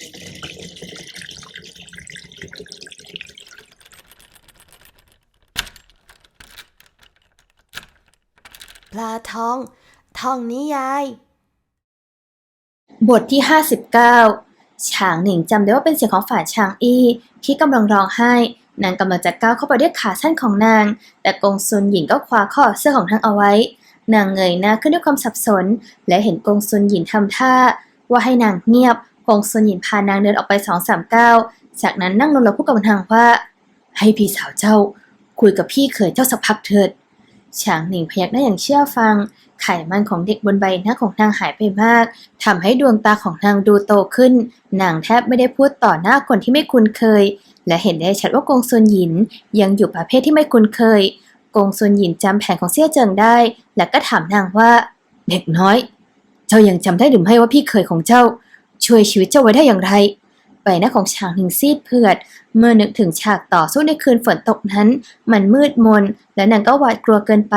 ปลาทอง ทองนิยาย บทที่ 59ฉางหนิงจำได้ว่าเป็นเสียงของฝ่ายชางอี้ที่กำลังร้องไห้ นางกำลังจะก้าวเข้าไปด้วยขาสั้นของนาง แต่กงซุนหญิงก็คว้าข้อเสื้อของนางเอาไว้ นางเงยหน้าขึ้นด้วยความสับสน และเห็นกงซุนหญิงทำท่า ว่าให้นางเงียบ กงซุนหญิงพานางเดินออกไปสองสามก้าวจากนั้นนั่งลงแล้วพูดกับนางว่า ให้พี่สาวเจ้า คุยกับพี่เขยเจ้าสักพักเถิดฉางหนิงพยักหน้าอย่างเชื่อฟัง ไขมันของเด็กบนใบหน้าของนางหายไปมากทำให้ดวงตาของนางดูโตขึ้น นางแทบไม่ได้พูดต่อหน้าคนที่ไม่คุ้นเคย และเห็นได้ชัดว่ากงซวนหยินยังอยู่ประเภทที่ไม่คุ้นเคย กงซวนหยินจำแผนของเสี่ยเจิงได้ และก็ถามนางว่า เด็กน้อย เจ้ายังจำได้หรือไม่ว่าพี่เคยของเจ้า ช่วยชีวิตเจ้าไว้ได้อย่างไรใบหน้าของฉางหนิงซีดเผือด เมื่อนึกถึงฉากต่อสู้ในคืนฝนตกนั้น มันมืดมน และนางก็หวาดกลัวเกินไป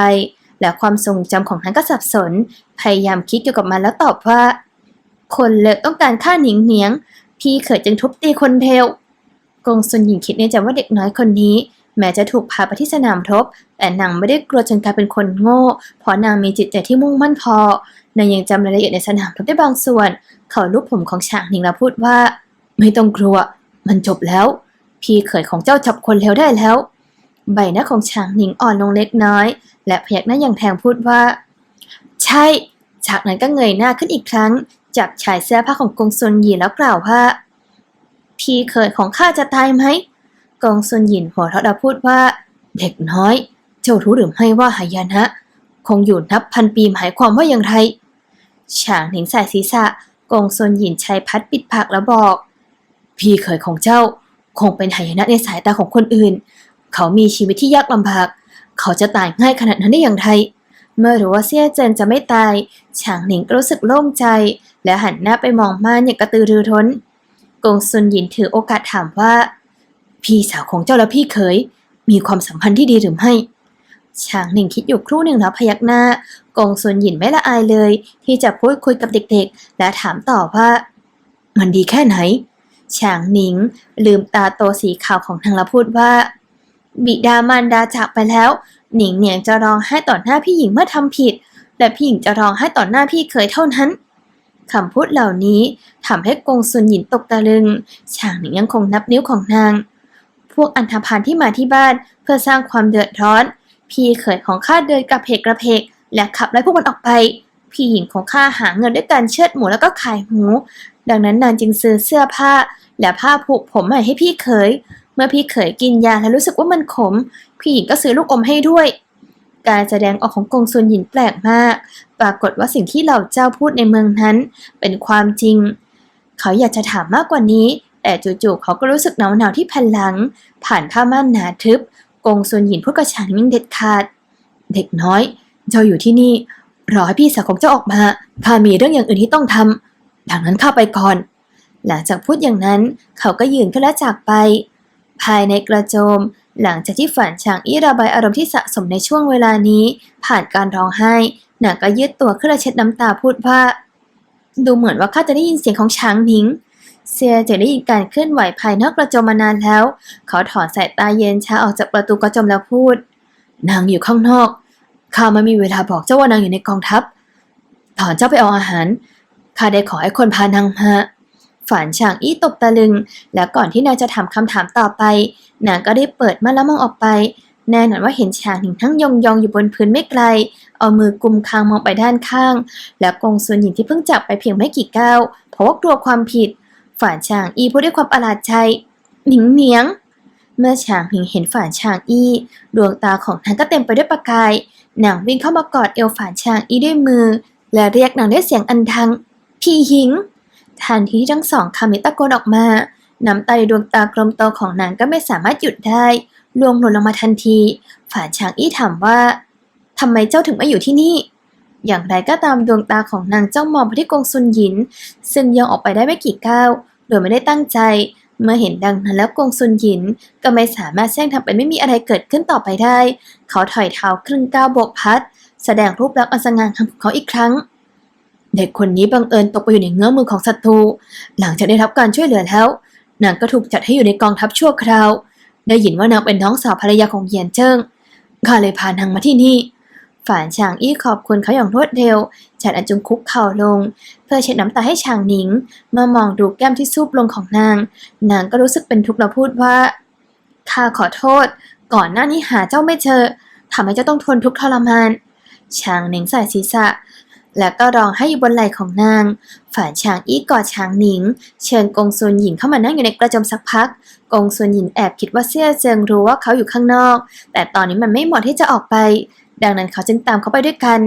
และความทรงจำของนางก็สับสน พยายามคิดเกี่ยวกับมันแล้วตอบว่า คนเลิกต้องการฆ่าหนิงเหนียง พี่เขยจึงทุบตีคนเทวกงซุนหญิงคิดในใจว่าเด็กน้อยคนนี้ แม้จะถูกพาไปที่สนามรบ แต่นางไม่ได้กลัวจนกลายเป็นคนโง่ เพราะนางมีจิตใจที่มุ่งมั่นพอ นางยังจำรายละเอียดในสนามรบได้บางส่วน เขาลูบผมของฉางหนิงแล้วพูดว่า ไม่ต้องกลัว มันจบแล้ว พี่เขยของเจ้าจับคนเลวได้แล้ว ใบหน้าของฉางหนิงอ่อนลงเล็กน้อย และพยักหน้าอย่างแทงพูดว่า ใช่จากนั้นก็เงยหน้าขึ้นอีกครั้ง จับชายเสื้อผ้าของกงซุนหยินแล้วกล่าวว่า พี่เขยของข้าจะตายไหมกงซุนหยินหัวเราะแล้วพูดว่า เด็กน้อย เจ้ารู้หรือไม่ว่าหายนะ คงอยู่นับพันปีหมายความว่าอย่างไร ฉางหนิงใส่ศีรษะกงซุนหยินใช้พัดปิดปากแล้วบอก พี่เขยของเจ้าคงเป็นหายนะในสายตาของคนอื่น เขามีชีวิตที่ยากลำบาก เขาจะตายง่ายขนาดนั้นได้อย่างไรเมื่อรู้ว่าเซี่ยเจินจะไม่ตายฉางหนิงก็รู้สึกโล่งใจ และหันหน้าไปมองม่านอย่างกระตือรือร้นกงซุนหยินถือโอกาสถามว่า พี่สาวของเจ้าและพี่เขยมีความสัมพันธ์ที่ดีหรือไม่ ฉางหนิงคิดอยู่ครู่หนึ่งแล้วพยักหน้ากงซุนหยินไม่ละอายเลย ที่จะพูดคุยกับเด็กๆ และถามต่อว่า มันดีแค่ไหนฉางหนิง ลืมตาโตสีขาวของนางล้วพูดว่า บิดามารดาจากไปแล้ว หนิงเหนียงจะร้องไห้ต่อหน้าพี่หญิงเมื่อทำผิด และพี่หญิงจะร้องไห้ต่อหน้าพี่เคยเท่านั้นคำพูดเหล่านี้ทำให้กงซุนหยินตกตะลึงฉางหนิงยังคงนับนิ้วของนาง พวกอันธพาลที่มาที่บ้านเพื่อสร้างความเดือดร้อน พี่เขยของข้าเดินกระเพกกระเพก และขับไล่พวกมันออกไป พี่หญิงของข้าหาเงินด้วยการเชือดหมูแล้วก็ขายหมู ดังนั้นนางจึงซื้อเสื้อผ้า และผ้าผูกผมใหม่ให้พี่เขย เมื่อพี่เขยกินยาแล้วรู้สึกว่ามันขม พี่หญิงก็ซื้อลูกอมให้ด้วย การแสดงออกของกงซุนหยินแปลกมาก ปรากฏว่าสิ่งที่เหล่าเจ้าพูดในเมืองนั้น เป็นความจริง เขาอยากจะถามมากกว่านี้ แต่จู่ๆเขาก็รู้สึกหนาวๆที่แผ่นหลัง ผ่านผ้าม่านหนาทึบ กงซุนหยินพูดกับฉางยิ่งเด็ดขาด เด็กน้อย เจ้าอยู่ที่นี่ รอให้พี่สาวของเจ้าออกมา ข้ามีเรื่องอย่างอื่นที่ต้องทำดังนั้นข้าไปก่อน หลังจากพูดอย่างนั้น เขาก็ยืนขึ้นและจากไป ภายในกระโจม หลังจากที่ฝันฉางอี้ระบายอารมณ์ที่สะสมในช่วงเวลานี้ ผ่านการร้องไห้นางก็ยืดตัวขึ้นและเช็ดน้ำตาพูดว่า ดูเหมือนว่าข้าจะได้ยินเสียงของช้างหนิง เซียจะได้ยินการเคลื่อนไหวภายนอกกระจมมานานแล้ว เขาถอนสายตาเย็นชาออกจากประตูกระจมแล้วพูด นางอยู่ข้างนอก ข้าไม่มีเวลาบอกเจ้าว่านางอยู่ในกองทัพ ถอนเจ้าไปเอาอาหาร ข้าได้ขอให้คนพานางมาฝันฉางอี้ตกตะลึง และก่อนที่นางจะถามคำถามต่อไป นางก็ได้เปิดม่านแล้วมองออกไป แน่นอนว่าเห็นฉางหนิงทั้งยองยองอยู่บนพื้นไม่ไกล เอามือกุมคางมองไปด้านข้าง และกงซุนหญิงที่เพิ่งจากไปเพียงไม่กี่ก้าว เพราะว่ากลัวความผิด ฝ่านฉางอีพูดด้วยความประหลาดใจหนิงเหนียง เมื่อฉางหนิงเห็นฝ่านฉางอี ดวงตาของนางก็เต็มไปด้วยประกายนางวิ่งเข้ามากอดเอวฝ่านฉางอีด้วยมือ และเรียกนางด้วยเสียงอันดัง พี่หิง ทันทีที่ทั้งสองคำนี้ตะโกนออกมาน้ำตาในดวงตากลมโตของนางก็ไม่สามารถหยุดได้รวงหล่นลงมาทันที ฝ่านชางอี้ถามว่าทำไมเจ้าถึงมาอยู่ที่นี่ อย่างไรก็ตามดวงตาของนางจ้องมองไปที่กงซุนหยิน ซึ่งย่องออกไปได้ไม่กี่ก้าว โดยไม่ได้ตั้งใจ เมื่อเห็นดังนั้นแล้วกงซุนหยินก็ไม่สามารถแซงทำเป็นไม่มีอะไรเกิดขึ้นต่อไปได้ เขาถอยเท้าครึ่งก้าวโบกพัด แสดงรูปลักษณ์อันสง่างามของเขาอีกครั้ง เด็กคนนี้บังเอิญตกไปอยู่ในเงื้อมือของศัตรู หลังจากได้รับการช่วยเหลือแล้วนางก็ถูกจัดให้อยู่ในกองทัพชั่วคราว ได้ยินว่านางเป็นน้องสาวภรรยาของเหยียนเจิ้งข้าเลยพานางมาที่นี่ ฝานฉางอี้ขอบคุณเขาอย่างรวดเร็วจัดอันจุงคุกเข่าลง เพื่อเช็ดน้ำตาให้ฉางหนิง เมื่อมองดูแก้มที่ซูบลงของนาง นางก็รู้สึกเป็นทุกข์และพูดว่า ข้าขอโทษ ก่อนหน้านี้หาเจ้าไม่เจอทำให้เจ้าต้องทนทุกข์ทรมานฉางหนิงใส่ศีรษะ แล้วก็ร้องให้อยู่บนไหล่ของนาง ฝานฉางอี้กอดฉางหนิง เชิญกงซุนหญิงเข้ามานั่งอยู่ในกระจมสักพักกงซุนหญิงแอบคิดว่าเซี่ยเจิงรู้ว่าเขาอยู่ข้างนอก แต่ตอนนี้มันไม่เหมาะที่จะออกไป ดังนั้นเขาจึงตามเขาไปด้วยกัน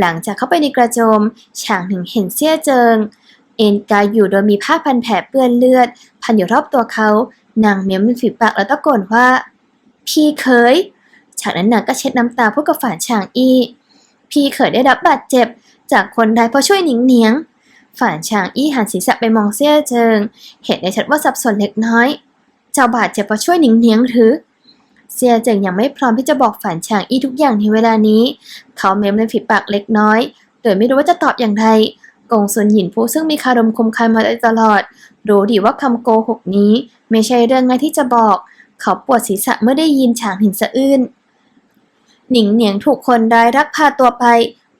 หลังจากเข้าไปในกระโจม ฉางหนิงเห็นเซี่ยเจิง เอ็นกายอยู่โดยมีผ้าพันแผลเปื้อนเลือด พันอยู่รอบตัวเขา นางเมียมริมฝีปากแล้วตะโกนว่า พี่เคยจากนั้นนางก็เช็ดน้ำตาพูดกับฝานฉางอี้ พี่เคยได้รับบาดเจ็บ จากคนร้ายเพราะช่วยหนิงเหนียงฝานฉางอี้หันศีรษะไปมองเซี่ยเจิง เห็นได้ชัดว่าสับสนเล็กน้อย เจ้าบาดเจ็บเพราะช่วยหนิงเหนียงหรือ เซียเจิงยังไม่พร้อมที่จะบอกฝานฉางอี้ทุกอย่างในเวลานี้ เขาเม้มในฝีปากเล็กน้อย โดยไม่รู้ว่าจะตอบอย่างไรกงซุนหยินผู้ซึ่งมีคารมคมคายมาโดยตลอด รู้ดีว่าคำโกหกนี้ ไม่ใช่เรื่องง่ายที่จะบอก เขาปวดศีรษะเมื่อได้ยินฉางหินสะอื้นหนิงเหนียงถูกคนร้ายรักพาตัวไป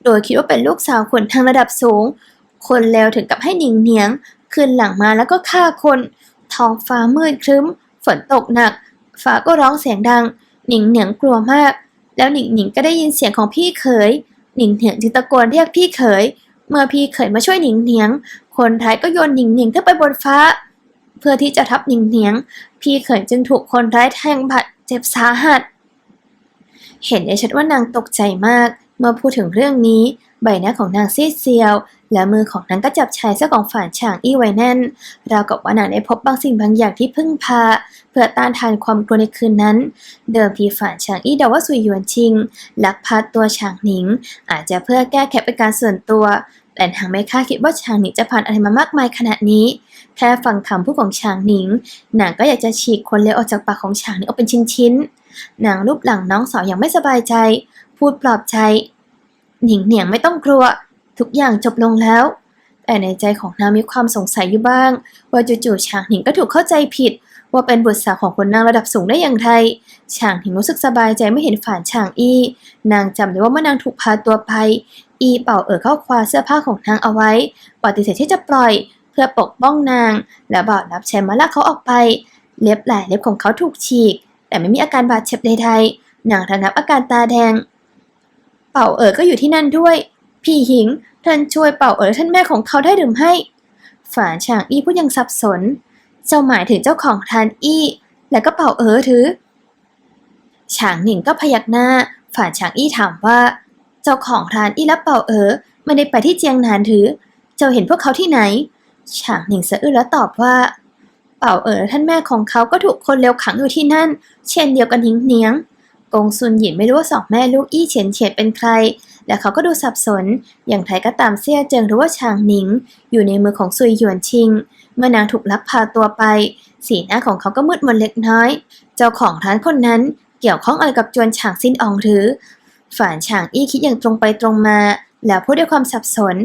โดยคิดว่าเป็นลูกสาวคนทางระดับสูง คนเลวถึงกับให้หนิงเหนียง ขึ้นหลังมาแล้วก็ฆ่าคน ท้องฟ้ามืดครึ้ม ฝนตกหนัก ฟ้าก็ร้องเสียงดัง หนิงเหนียงกลัวมาก แล้วหนิงหนิงก็ได้ยินเสียงของพี่เขย หนิงเหนียงจึงตะโกนเรียกพี่เขย เมื่อพี่เขยมาช่วยหนิงเหนียง คนร้ายก็โยนหนิงเหนียงขึ้นไปบนฟ้า เพื่อที่จะทับหนิงเหนียง พี่เขยจึงถูกคนร้ายแทงบาดเจ็บสาหัส เห็นได้ชัดว่านางตกใจมาก เมื่อพูดถึงเรื่องนี้ ใบหน้าของนางซีดเซียว และมือของนางก็จับชายเสื้อของฝานฉางอี้ไว้แน่น ราวกับว่านางได้พบบางสิ่งบางอย่างที่พึ่งพา เพื่อต้านทานความกลัวในคืนนั้น เดิมทีฝานฉางอี้เดาว่าสุยหยวนชิงลักพาตัวฉางหนิง อาจจะเพื่อแก้แค้นเป็นการส่วนตัว แต่นางไม่คาดคิดว่าฉางหนิงจะผ่านอะไรมามากมายขนาดนี้ แค่ฟังคำพูดของฉางหนิงนางก็อยากจะฉีกคนเลวออกจากปากของฉางหนิงออกเป็นชิ้นๆนางรูปหลังน้องสาวอย่างไม่สบายใจ พูดปลอบใจหนิงเหนียงไม่ต้องกลัว ทุกอย่างจบลงแล้ว แต่ในใจของนางมีความสงสัยอยู่บ้าง ว่าจู่ๆฉางหนิงก็ถูกเข้าใจผิด ว่าเป็นบุตรสาวของคนนางระดับสูงได้อย่างไรฉางหนิงรู้สึกสบายใจไม่เห็นฝานฉางอี้ นางจำได้ว่าเมื่อนางถูกพาตัวไป อีเป่าเอ๋อเข้าคว้าเสื้อผ้าของนางเอาไว้ ปฏิเสธที่จะปล่อย เพื่อปกป้องนาง และบ่าวรับใช้มาลากเขาออกไป เล็บหลายเล็บของเขาถูกฉีก แต่ไม่มีอาการบาดเจ็บใดๆนางระงับอาการตาแดง เป่าเอ๋อก็อยู่ที่นั่นด้วย พี่หิง ท่านช่วยเป่าเอ๋อท่านแม่ของเขาได้หรือไม่ฝานฉางอี้พูดยังสับสน เจ้าหมายถึงเจ้าของทานอี้ และก็เป่าเอ๋อถือฉางหนิงก็พยักหน้า ฝานฉางอี้ถามว่า เจ้าของร้านอี้และเป่าเอ๋อไม่ได้ไปที่เจียงนานหรือ เจ้าเห็นพวกเขาที่ไหน ฉางหนิงสะอื้นแล้วตอบว่า เป่าเอ๋อท่านแม่ของเขาก็ถูกคนเลวขังอยู่ที่นั่น เช่นเดียวกันหิงเนียง งซุนหยินไม่รู้ว่าสองแม่ลูกอี้เฉียนเฉียดเป็นใคร และเขาก็ดูสับสน อย่างไรก็ตามเซี่ยเจิงรู้ว่าฉางหนิง อยู่ในมือของซุยหยวนชิง เมื่อนางถูกลักพาตัวไป สีหน้าของเขาก็มืดมนเล็กน้อย เจ้าของร้านคนนั้นเกี่ยวข้องอะไรกับจวนฉางซินอองหรือฝานฉางอี้คิดอย่างตรงไปตรงมา แล้วพูดด้วยความสับสน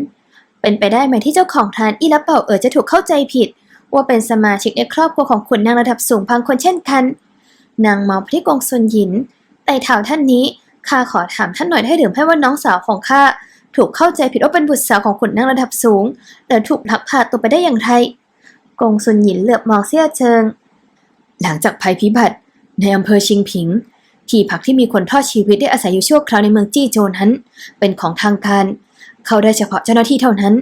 เป็นไปได้ไหมที่เจ้าของร้านอี้และเป่าเอ๋อจะถูกเข้าใจผิด ว่าเป็นสมาชิกในครอบครัวของขุนนางระดับสูงพังคนเช่นกัน นางมองไปที่กงซุนหยิน แต่ถามท่านนี้ข้าขอถามท่านหน่อยได้หรือไม่ว่าน้องสาวของข้าถูกเข้าใจผิดว่าเป็นบุตรสาวของขุนนางระดับสูงแต่ถูกลักพาตัวไปได้อย่างไรกงซุนหยินเหลือบมองเสี้ยเชิง หลังจากภัยพิบัติ ในอำเภอชิงผิง ที่พักที่มีคนทอดชีวิตได้อาศัยอยู่ชั่วคราวในเมืองจี้โจวนั้น เป็นของทางการ เข้าได้เฉพาะเจ้าหน้าที่เท่านั้น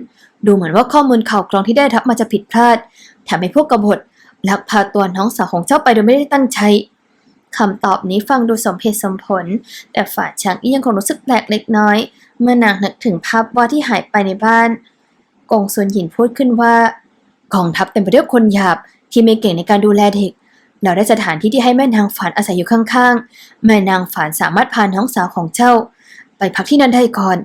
ดูเหมือนว่าข้อมูลข่าวกรองที่ได้รับมาจะผิดพลาดแถมให้พวกกบฏลักพาตัวน้องสาวของเจ้าไปโดยไม่ได้ตั้งใจ คำตอบนี้ฟังดูสมเหตุสมผล แต่ฝ่ายช้างอี้ยังคงรู้สึกแปลกเล็กน้อย เมื่อนางนึกถึงภาพว่าดที่หายไปในบ้านกงซุนหยินพูดขึ้นว่ากองทัพเต็มไปด้วยคนหยาบที่ไม่เก่งในการดูแลเด็ก เราได้สถานที่ที่ให้แม่นางฝานอาศัยอยู่ข้างๆ แม่นางฝานสามารถพาน้องสาวของเจ้า ไปพักที่นั่นได้ก่อน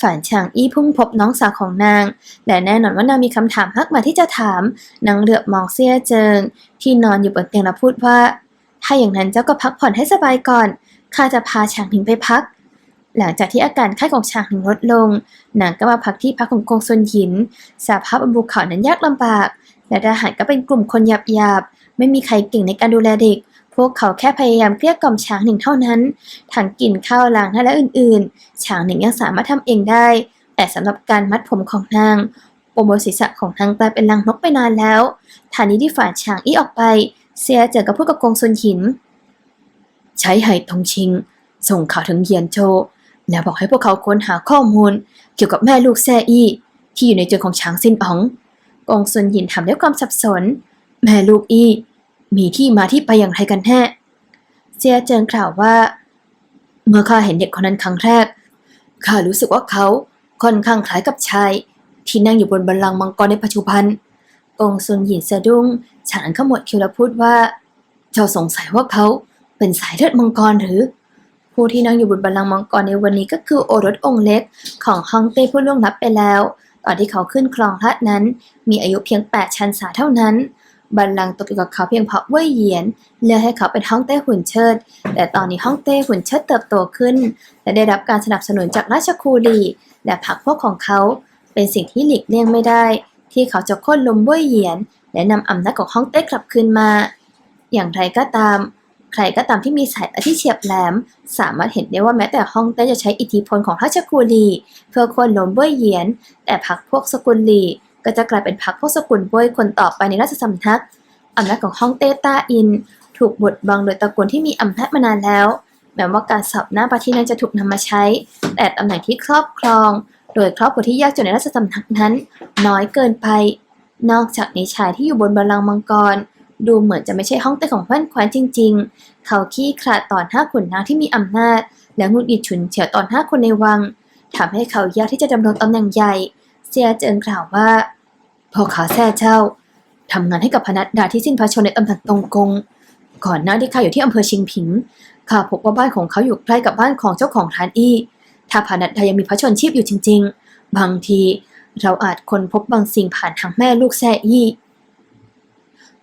ฝานฉางอี้พุ่งพบน้องสาวของนาง และแน่นอนว่านางมีคำถามมากมาที่จะถาม นางเหลือบมองเสียเจิง ที่นอนอยู่บนเตียงและพูดว่า ถ้าอย่างนั้นเจ้าก็พักผ่อนให้สบายก่อน ข้าจะพาฉางหนิงไปพัก หลังจากที่อาการไข้ของชางหนิงลดลง นางก็มาพักที่พักของกงซุนหยินสภาพบนภูเขานั้นยากลำบาก และทหารก็เป็นกลุ่มคนหยาบๆไม่มีใครเก่งในการดูแลเด็ก พวกเขาแค่พยายามเกลี้ยกล่อมช้างหนิงเท่านั้น ทั้งกินข้าวล้างหน้าและอื่นๆช้างหนิงยังสามารถทำเองได้ แต่สำหรับการมัดผมของนางปมบนศีรษะของนางกลายเป็นรังนกไปนานแล้ว ฐานนี้ที่ฝ่าช้างอี้ออกไป เสียเจอกับพูดกับกงซุนหิน ใช้ไหทงชิง ส่งข่าวถึงเยียนโจแล้วบอกให้พวกเขาค้นหาข้อมูล เกี่ยวกับแม่ลูกแซ่อี้ที่อยู่ในเจอของช้างซินอ๋อง กงซุนหินถามด้วยความสับสน แม่ลูกอี้ มีที่มาที่ไปอย่างไรกันแน่เจียเจิงกล่าวว่า เมื่อข้าเห็นเด็กคนนั้นครั้งแรกข้ารู้สึกว่าเขาค่อนข้างคล้ายกับชาย ที่นั่งอยู่บนบัลลังก์มังกรในปัจจุบันกงซุนหยินสะดุ้ง ฉานขมวดคิ้วและพูดว่า เจ้าสงสัยว่าเขาเป็นสายเลือดมังกรหรือ ผู้ที่นั่งอยู่บนบัลลังก์มังกรในวันนี้ก็คือโอรสองค์เล็กของฮังเต้ผู้ล่วงลับไปแล้ว ตอนที่เขาขึ้นครองราชย์นั้น มีอายุเพียง8ชันษาเท่านั้นบัลลังก์ตกอยู่กับเขาเพียงเพราะเว่ยเหยียนเลือกให้เขาเป็นฮ่องเต้หุ่นเชิด แต่ตอนนี้ฮ่องเต้หุ่นเชิดเติบโตขึ้น และได้รับการสนับสนุนจากราชคูลีและพรรคพวกของเขา เป็นสิ่งที่หลีกเลี่ยงไม่ได้ ที่เขาจะโค่นล้มเว่ยเหยียน และนำอำนาจของฮ่องเต้กลับคืนมา อย่างไรก็ตาม ใครก็ตามที่มีสายตาที่เฉียบแหลม สามารถเห็นได้ว่าแม้แต่ฮ่องเต้จะใช้อิทธิพลของราชคูลีเพื่อคนล้มเว่ยเหยียน แต่พรรคพวกสกุลีก็จะกลายเป็นพรรคพวกสกุลเว่ยคนต่อไปในราชสำนักอำนาจของฮ่องเต้ต้าอิน ถูกบดบังโดยตระกูลที่มีอำนาจมานานแล้วแม้ว่าการสอบหน้าประที่นั้นจะถูกนำมาใช้ แต่ตำแหน่งที่ครอบครอง โดยครอบครัวที่ยากจนในราชสำนักนั้น น้อยเกินไป นอกจากนี้ชายที่อยู่บนบัลลังก์มังกร ดูเหมือนจะไม่ใช่ห้องเต้ของแว่นแคว้นจริง ๆ เขาขี้ขลาดตอนห้าขุนนางที่มีอำนาจ และงุดหงิดฉุนเฉียวตอนห้าคนในวังทำให้เขายากที่จะดำรงตำแหน่งใหญ่ เซียเจิงกล่าวว่าพ่อขาแซ่เจ้าทำงานให้กับพนัดดาที่สิ้นพระชนม์ในตำแหน่งตรงกง ก่อนหน้าที่ข้าอยู่ที่อำเภอชิงผิง ข้าพบว่าบ้านของเขาอยู่ใกล้กับบ้านของเจ้าของร้านอี้ ถ้าพนัดดายังมีพระชนชีพอยู่จริง ๆ บางที เราอาจค้นพบบางสิ่งผ่านทางแม่ลูกแซ่อี้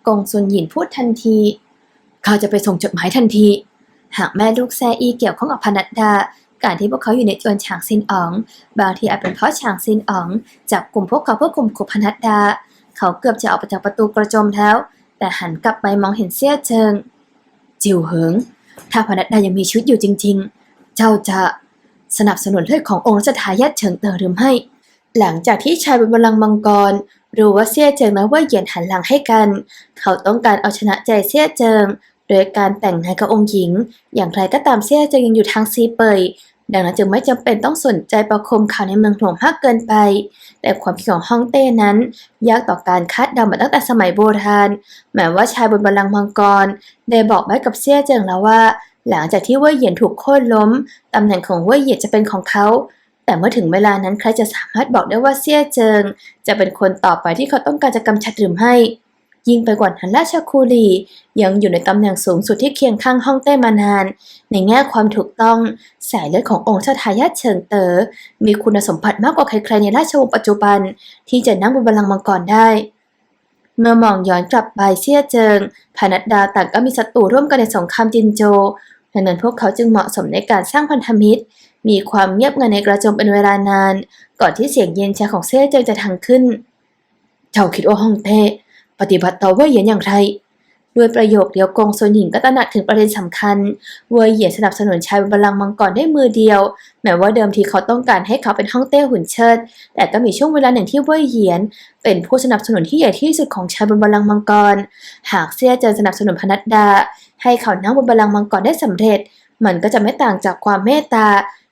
กงซุนหยินพูดทันที เขาจะไปส่งจดหมายทันที หากแม่ลูกแซ่อี้เกี่ยวข้องกับพนัดดา การที่พวกเขาอยู่ในจวนฉางซินอ๋อง บางทีอาจเป็นเพราะฉางซินอ๋องจับกลุ่มพวกเขาเพื่อข่มขู่พนัดดา เขาเกือบจะออกไปจากประตูกระจมแล้ว แต่หันกลับไปมองเห็นเสี้ยเจิง จิวเหิง ถ้าพนัดดายังมีชีวิตอยู่จริง ๆ เจ้าจะสนับสนุนเลือดขององค์รัชทายาทเฉิงเตอหรือไม่ หลังจากที่ชายบนบัลลังก์มังกรรู้ว่าเซี่ยเจิงและว่าเหยียนหันหลังให้กัน เขาต้องการเอาชนะใจเซี่ยเจิง โดยการแต่งงานกับองค์หญิง อย่างไรก็ตามเซี่ยเจิงยังอยู่ทางซีเปย ดังนั้นจึงไม่จำเป็นต้องสนใจประคมข่าวในเมืองหลวงมากเกินไป แต่ความคิดของฮ่องเต้นั้น ยากต่อการคาดเดามาตั้งแต่สมัยโบราณแม้ว่าชายบนบัลลังก์มังกรได้บอกไว้กับเซี่ยเจิงแล้วว่า หลังจากที่ว่ยเหยียนถูกโค่นล้มตำแหน่งของว่ยเหยียนจะเป็นของเขา แต่เมื่อถึงเวลานั้นใครจะสามารถบอกได้ว่าเซี่ยเจิง จะเป็นคนต่อไปที่เขาต้องการจะกำจัดหรือไม่ ยิ่งไปกว่านั้นราชคูลียังอยู่ในตำแหน่งสูงสุดที่เคียงข้างฮ่องเต้มานาน ในแง่ความถูกต้องสายเลือดขององค์ชาทายาทเฉิงเตอ๋อมีคุณสมบัติมากกว่าใครๆในราชวงศ์ปัจจุบัน ที่จะนั่งบนบัลลังก์มังกรได้เมื่อมองย้อนกลับไปเซี่ยเจิง พานัดดาต่างก็มีศัตรูร่วมกันในสงครามจินโจดังนั้นพวกเขาจึงเหมาะสมในการสร้างพันธมิตร มีความเงียบงันในกระจมเป็นเวลานาน ก่อนที่เสียงเย็นชาของเซ่เจิงจะทังขึ้นเจ้าคิดว่าฮ่องเต้ปฏิบัติต่อเว่ยเหยียนอย่างไร ด้วยประโยคเดียวกงซนหญิงก็ตระหนักถึงประเด็นสำคัญ เว่ยเหยียนสนับสนุนชายบนบัลลังก์มังกรได้มือเดียว แม้ว่าเดิมทีเขาต้องการให้เขาเป็นฮ่องเต้หุ่นเชิด แต่ก็มีช่วงเวลาหนึ่งที่เว่ยเหยียน เป็นผู้สนับสนุนที่ใหญ่ที่สุดของชายบนบัลลังก์มังกร หากเซี่ยเจินสนับสนุนพนัดดา ให้เขานั่งบนบัลลังก์มังกรได้สำเร็จ มันก็จะไม่ต่างจากความเมตตา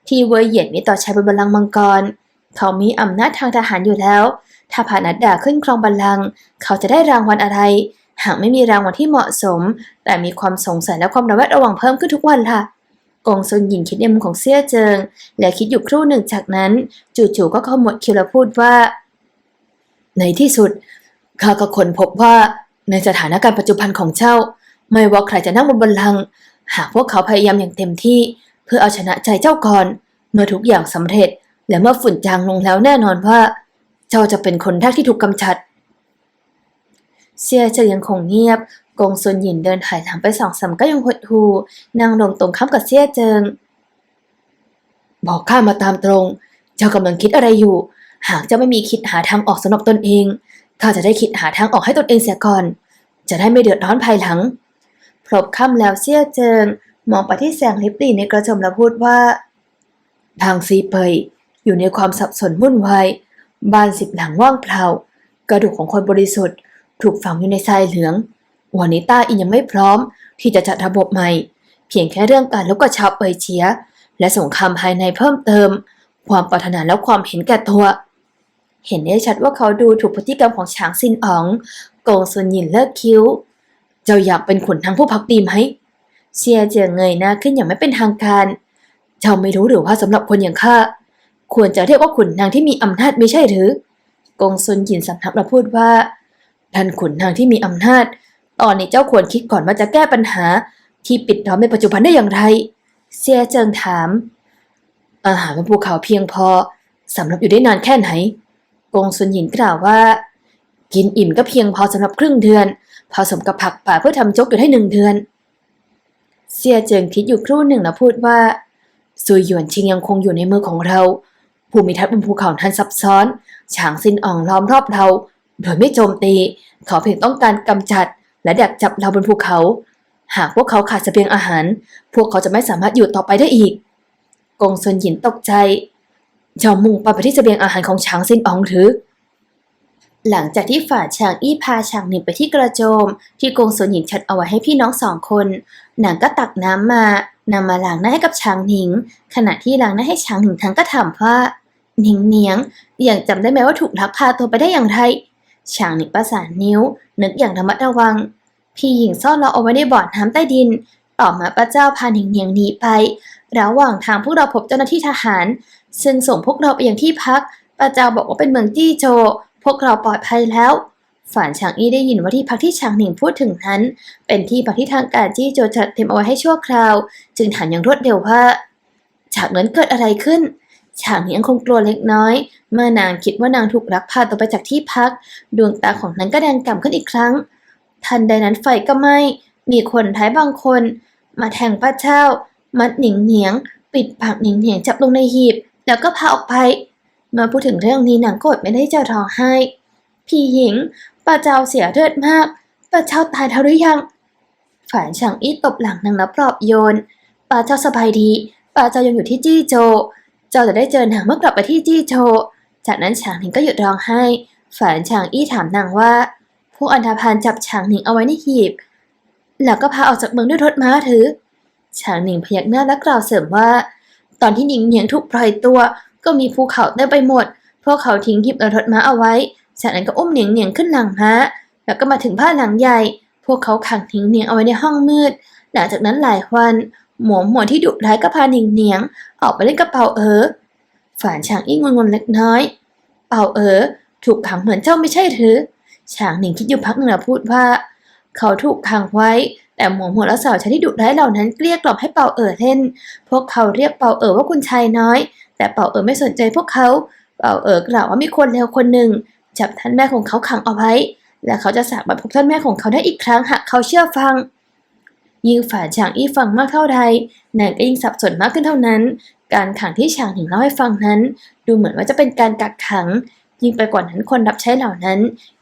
ที่เว่ยเหยียนมีต่อชายบนบัลลังก์มังกร เขามีอำนาจทางทหารอยู่แล้ว ถ้าพานัดดาขึ้นครองบัลลังก์เขาจะได้รางวัลอะไร หากไม่มีรางวัลที่เหมาะสม แต่มีความสงสัยและความระแวดระวังเพิ่มขึ้นทุกวันล่ะกงซุนหญิงคิดในมุมของเซี่ยเจิง และคิดอยู่ครู่หนึ่งจากนั้น จู่ๆก็ขมวดคิ้วและพูดว่า ในที่สุดข้าก็ค้นพบว่าในสถานการณ์ปัจจุบันของเจ้า ไม่ว่าใครจะนั่งบนบัลลังก์หากพวกเขาพยายามอย่างเต็มที่ เพื่อเอาชนะใจเจ้าก่อน เมื่อทุกอย่างสำเร็จ และเมื่อฝุ่นจางลงแล้วแน่นอนว่า เจ้าจะเป็นคนแรกที่ถูกกำจัด เซียเจะยังคงเงียบ กงซุนหยินเดินถอยหลังไปสองสามก็ยังหดหูนั่งลงตรงข้ามกับเซียเจิง บอกข้ามาตามตรง เจ้ากำลังคิดอะไรอยู่ หากเจ้าไม่มีคิดหาทางออกสำหรับตนเองข้าจะได้คิดหาทางออกให้ตนเองเสียก่อน จะได้ไม่เดือดร้อนภายหลังพลบค่ำแล้วเสี้ยเจิง มองไปที่แสงลิบหลีในกระจมแล้วพูดว่า ทางซีเปยอยู่ในความสับสนวุ่นวายบ้านสิบหลังว่างเปล่า กระดูกของคนบริสุทธิ์ ถูกฝังอยู่ในทรายเหลืองวันนี้ต้าอินยังไม่พร้อม ที่จะจัดระบบใหม่ เพียงแค่เรื่องการลบกับชาวเปยเชีย และสงครามภายในเพิ่มเติม ความปรารถนาและความเห็นแก่ตัว เห็นได้ชัดว่าเขาดูถูกพฤติกรรมของช้างซินอ๋องโกงซุนหยินเลิกคิ้ว เจ้าอยากเป็นขุนทางผู้พักดีไหม เชียเจียเงยหน้าขึ้นอย่างไม่เป็นทางการ เจ้าไม่รู้หรือว่าสำหรับคนอย่างข้าควรจะเรียกว่าขุนนางที่มีอำนาจไม่ใช่หรือ กงซุนหยินสำทับและพูดว่าท่านขุนนางที่มีอำนาจ ตอนนี้เจ้าควรคิดก่อนว่าจะแก้ปัญหา ที่ปิดล้อมในปัจจุบันได้อย่างไร เซียเจิงถาม อาหารบนภูเขาเพียงพอสำหรับอยู่ได้นานแค่ไหน กงซุนหยินกล่าวว่า กินอิ่มก็เพียงพอสำหรับครึ่งเดือนผสมกับผักป่าเพื่อทำจกอยู่ได้หนึ่งเดือน เซียเจิงคิดอยู่ครู่หนึ่งแล้วพูดว่าซุยหยวนชิงยังคงอยู่ในมือของเรา ภูมิทัศน์บนภูเขาทันซับซ้อน ฉางซินอ่องล้อมรอบเรา โดยไม่โจมตี เขาเพียงต้องการกำจัด และดักจับเราบนภูเขา หากพวกเขาขาดเสบียงอาหาร พวกเขาจะไม่สามารถอยู่ต่อไปได้อีก กงซนหยินตกใจ เจ้ามุ่งไปที่เสบียงอาหารของฉางซินอ่องหรือหลังจากที่ฝ่าฉางอี้พาฉางหนิงไปที่กระโจม ที่กงซุนหยินชัดเอาไว้ให้พี่น้องสองคน นางก็ตักน้ำมานำมาล้างหน้าให้กับฉางหนิง ขณะที่ล้างหน้าให้ฉางหนิงทั้งก็ถามว่าหนิงเนียงอยังจำได้ไหมว่าถูกลักพาตัวไปได้อย่างไรฉางหนิงประสานนิ้ว นึกอย่างระมัดระวัง พี่หญิงซ่อนเราเอาไว้ในบ่อน้ำใต้ดิน ต่อมาป้าเจ้าพาหนิงเนียงหนีไประหว่างทางพวกเราพบเจ้าหน้าที่ทหาร ซึ่งส่งพวกเราไปยังที่พักป้าเจ้าบอกว่าเป็นเมืองจี้โจ พวกเราปลอดภัยแล้ว ฝานฉางอี้ได้ยินว่าที่พักที่ฉางหนิงพูดถึงนั้น เป็นที่พักที่ทางการจี้โจจัดเตรียมเอาไว้ให้ชั่วคราว จึงถามอย่างรวดเร็วว่า จากนั้นเกิดอะไรขึ้น ฉางหนิงยังคงกลัวเล็กน้อย เมื่อนางคิดว่านางถูกลักพาตัวไปจากที่พัก ดวงตาของนั้นก็แดงกล่ำขึ้นอีกครั้ง ทันใดนั้นไฟก็ไหม้มีคนท้ายบางคน มาแทงป้าเจ้ามัดหนิงเหนียง ปิดปากหนิงเหนียงจับลงในหีบ แล้วก็พาออกไป มาพูดถึงเรื่องนี้นางโกรธไม่ได้จะร้องไห้ พี่หญิง ป้าเจ้าเสียเลือดมากป้าเจ้าตายแล้วหรือยังฝ่ายฉางอี้ตบหลังนางแล้วปลอบโยนป้าเจ้าสบายดีป้าเจ้ายังอยู่ที่จี้โจ เจ้าจะได้เจอนางเมื่อกลับไปที่จี้โจ จากนั้นฉางหนิงก็หยุดร้องไห้ฝ่ายฉางอี้ถามนางว่า พวกอันธพาลจับฉางหนิงเอาไว้ในหีบ แล้วก็พาออกจากเมืองด้วยรถม้าถือฉางหนิงพยักหน้าและกล่าวเสริมว่า ตอนที่หนิงเหนียงถูกปล่อยตัว ก็มีภูเขาเต็มไปหมดพวกเขาทิ้งหีบและรถม้าเอาไว้ จากนั้นก็อุ้มเหนียงเหนียงขึ้นหลังม้า แล้วก็มาถึงบ้าหลังใหญ่ พวกเขาขังหนิงเหนียงเอาไว้ในห้องมืด หลังจากนั้นหลายวัน หมวหมวที่ดุร้ายก็พาเหนิงเหนียงออกไปเล่นกับเป่าเอ๋อฝานฉางอี้งงๆเล็กน้อย เป่าเอ๋อถูกขังเหมือนเจ้าไม่ใช่หรือฉางหนิงคิดอยู่พักหนึ่งแล้วพูดว่า เขาถูกขังไว้ แต่หมวหมวและสาวใช้ที่ดุร้ายเหล่านั้นเกลี้ยกล่อมให้เป่าเอ๋อเล่น พวกเขาเรียกเป่าเอ๋อว่าคุณชายน้อย แต่เป่าเอ๋อไม่สนใจพวกเขา เป่าเอ๋อกล่าวว่ามีคนเลวคนหนึ่ง จับท่านแม่ของเขาขังเอาไว้ และเขาจะสามารถพบท่านแม่ของเขาได้อีกครั้งหากเขาเชื่อฟัง ยิ่งฝ่าฉางอี้ฟังมากเท่าใดนางก็ยิ่งสับสนมากขึ้นเท่านั้น การขังที่ฉางหนิงเล่าให้ฟังนั้น ดูเหมือนว่าจะเป็นการกักขัง ยิ่งไปกว่านั้นคนรับใช้เหล่านั้น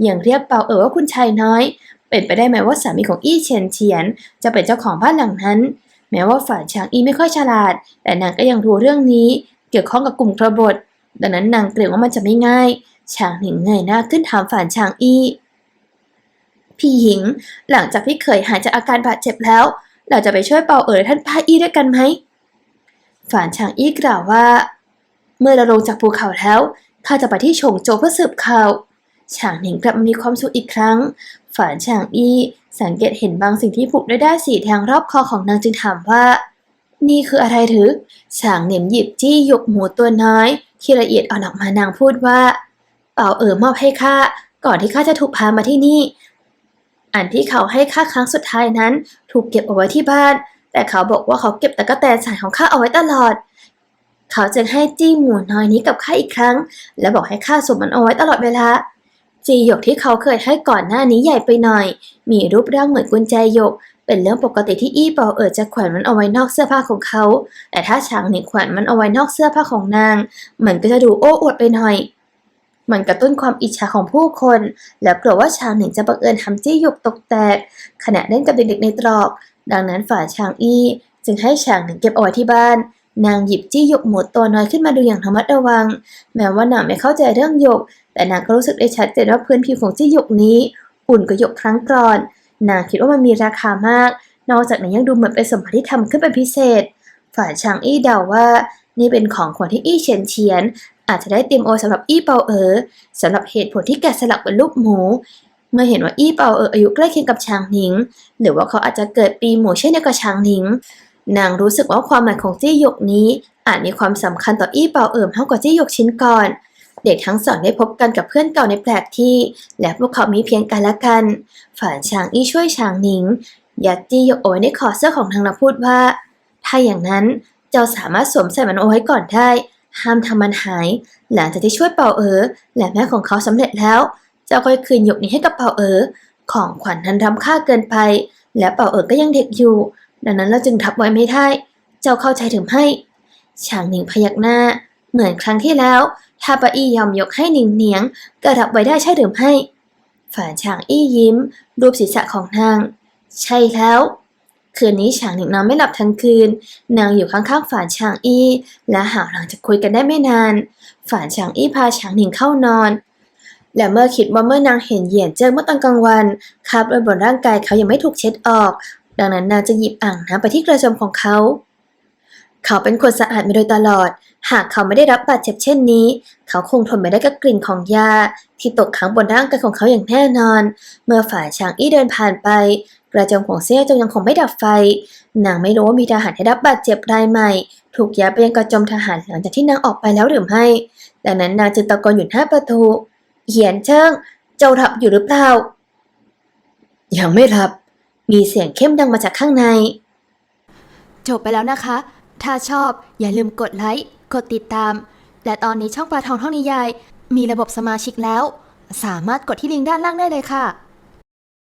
ยังเรียกเปาเอ๋อว่าคุณชายน้อย เป็นไปได้ไหมว่าสามีของอี้เฉียนเฉียน จะเป็นเจ้าของบ้านหลังนั้น แม้ว่าฝ่าฉางอี้ไม่ค่อยฉลาด แต่นางก็ยังรู้เรื่องนี้ เกี่ยวข้องกับกลุ่มกบฏดังนั้นนางเกรงว่ามันจะไม่ง่าย ฉางหนิงเงยหน้าขึ้นถามฝ่ายฉางอี้ พี่หญิง หลังจากที่เคยหายจากอาการบาดเจ็บแล้ว เราจะไปช่วยเป่าเอ๋อท่านป้าอี้ด้วยกันไหมฝานฉางอี้กล่าวว่า เมื่อเราลงจากภูเขาแล้วข้าจะไปที่ฉงโจเพื่อสืบข่าวฉางหนิงกลับมีความสุขอีกครั้ง ฝานฉางอี้สังเกตเห็นบางสิ่งที่ผูกด้วยด้ายสีแทงรอบคอของนางจึงถามว่า นี่คืออะไรหรือฉางเหนียมหยิบจี้หยกหมูตัวน้อยที่ละเอียดอ่อนออกมานางพูดว่า เป่าเอ๋อมอบให้ข้าก่อนที่ข้าจะถูกพามาที่นี่ อันที่เขาให้ข้าครั้งสุดท้ายนั้น ถูกเก็บเอาไว้ที่บ้าน แต่เขาบอกว่าเขาเก็บตะกแตนสายของข้าเอาไว้ตลอด เขาจึงให้จี้หมูน้อยนี้กับข้าอีกครั้ง และบอกให้ข้าสวมมันเอาไว้ตลอดเวลาจีหยกที่เขาเคยให้ก่อนหน้านี้ใหญ่ไปหน่อย มีรูปร่างเหมือนกุญแจหยก เป็นเรื่องปกติที่อี้เปาเอ๋อจะแขวนมันเอาไว้นอกเสื้อผ้าของเขา แต่ถ้าฉางหนิงแขวนมันเอาไว้นอกเสื้อผ้าของนาง มันก็จะดูโอ้อวดไปหน่อย มันกระตุ้นความอิจฉาของผู้คน และกลัวว่าฉางหนิงจะบังเอิญทำจี้หยกตกแตก ขณะเล่นกับเด็กๆในตรอก ดังนั้นฝ่ายฉางอี้จึงให้ฉางหนิงเก็บเอาไว้ที่บ้าน นางหยิบจี้หยกหมูตัวน้อยขึ้นมาดูอย่างระมัดระวัง แม้ว่านางไม่เข้าใจเรื่องหยก แต่นางก็รู้สึกได้ชัดเจนว่าพื้นผิวของจี้หยกนี้ อุ่นกว่าหยกครั้งก่อน นางคิดว่ามันมีราคามาก นอกจากนี้ยังดูเหมือนเป็นสมบัติที่ทำขึ้นเป็นพิเศษ ฝ่ายชางอี้เดาว่านี่เป็นของขวัญที่อี้เฉียนเฉียน อาจจะได้เตรียมโอาไว้สำหรับอี้เปาเอ๋อสำหรับเหตุผลที่แกะสลักเป็นรูปหมู เมื่อเห็นว่าอี้เปาเอ๋ออายุใกล้เคียงกับชางหนิง หรือว่าเขาอาจจะเกิดปีหมูเช่นเดียวกับชางหนิง นางรู้สึกว่าความหมายของจี้หยกนี้อาจมีความสำคัญต่ออี้เปาเอ๋อมากกว่าจี้หยกชิ้นก่อน เด็กทั้งสองได้พบกันกับเพื่อนเก่าในแปลกที่ และพวกเขามีเพียงกันและกัน ฝ่ายชางอี้ช่วยชางหนิงยัดจี้หยกเอาไว้ในคอเสื้อของนางแล้วพูดว่า ถ้าอย่างนั้นเจ้าสามารถสวมใส่มันเอาไว้ก่อนได้ ห้ามทำมันหาย หลังจากที่ช่วยเป่าเอ๋อและแม่ของเขาสำเร็จแล้ว เจ้าก็คืนหยกนี้ให้กับเป่าเอ๋อของขวัญนั้นล้ำค่าเกินไป และเป่าเอ๋อก็ยังเด็กอยู่ ดังนั้นเราจึงทับไว้ไม่ได้ เจ้าเข้าใจถึงไม่ชางหนิงพยักหน้า เหมือนครั้งที่แล้วถ้าป้าอี้ยอมยกให้หนิงเหนียงก็รับไว้ได้ใช่หรือไม่ฝ่ายชางอี้ยิ้ม รูปศีรษะของนาง ใช่แล้ว คืนนี้ฉางหนิงนอนไม่หลับทั้งคืน นางอยู่ข้างๆฝานฉางอี้ และหากหลังจะคุยกันได้ไม่นาน ฝานฉางอี้พาฉางหนิงเข้านอน และเมื่อคิดว่าเมื่อนางเห็นเหยียนเจิ้งเมื่อตอนกลางวันคราบเลือดบนร่างกายเขายังไม่ถูกเช็ดออก ดังนั้นนางจะหยิบอ่างน้ำไปที่กระจมของเขา เขาเป็นคนสะอาดมาโดยตลอด หากเขาไม่ได้รับบาดเจ็บเช่นนี้ เขาคงทนไม่ได้กับกลิ่นของยาที่ตกค้างบนร่างกายของเขาอย่างแน่นอน เมื่อฝ่ายชางอี้เดินผ่านไป กระจมของเซี่ยจงยังคงไม่ดับไฟ นางไม่รู้ว่ามีทหารได้รับบาดเจ็บรายใหม่ ถูกย้ายไปยังกระจมทหารหลังจากที่นางออกไปแล้วหรือไม่ ดังนั้นนางจึงตะโกนอยู่หน้าประตู เหียนเจิ้งเจ้าหลับอยู่หรือเปล่า ยังไม่หลับ มีเสียงเข้มดังมาจากข้างใน จบไปแล้วนะคะ ถ้าชอบอย่าลืมกดไลค์ กดติดตาม และตอนนี้ช่องปลาทองท่องนิยาย มีระบบสมาชิกแล้ว สามารถกดที่ลิงก์ด้านล่างได้เลยค่ะ